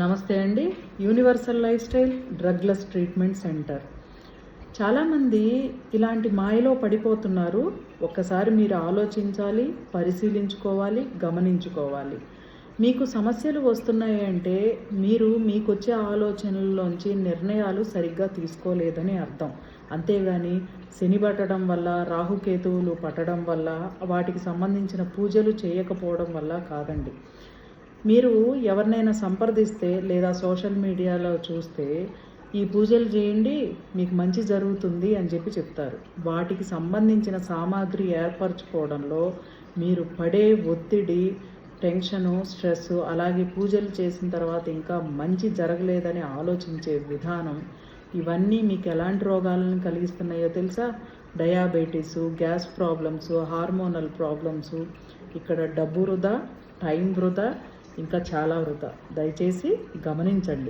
నమస్తే అండి. Universal lifestyle drugless treatment centre చాలామంది ఇలాంటి మాయలో పడిపోతున్నారు. ఒక్కసారి మీరు ఆలోచించాలి పరిశీలించుకోవాలి గమనించుకోవాలి. మీకు సమస్యలు వస్తున్నాయి అంటే మీరు మీకు వచ్చే ఆలోచనల్లోంచి నిర్ణయాలు సరిగ్గా తీసుకోలేదని అర్థం. అంతేగాని శని పట్టడం వల్ల రాహుకేతువులు పట్టడం వల్ల వాటికి సంబంధించిన పూజలు చేయకపోవడం వల్ల కాదండి. మీరు ఎవరినైనా సంప్రదిస్తే లేదా సోషల్ మీడియాలో చూస్తే ఈ పూజలు చేయండి మీకు మంచి జరుగుతుంది అని చెప్పి చెప్తారు. వాటికి సంబంధించిన సామాగ్రి ఏర్పరచుకోవడంలో మీరు పడే ఒత్తిడి టెన్షను స్ట్రెస్ అలాగే పూజలు చేసిన తర్వాత ఇంకా మంచి జరగలేదని ఆలోచించే విధానం ఇవన్నీ మీకు ఎలాంటి రోగాలను కలిగిస్తున్నాయో తెలుసా? Diabetes gas problems hormonal problems ఇక్కడ డబ్బు వృధా టైం వృధా ఇంకా చాలా వృధా. దయచేసి గమనించండి.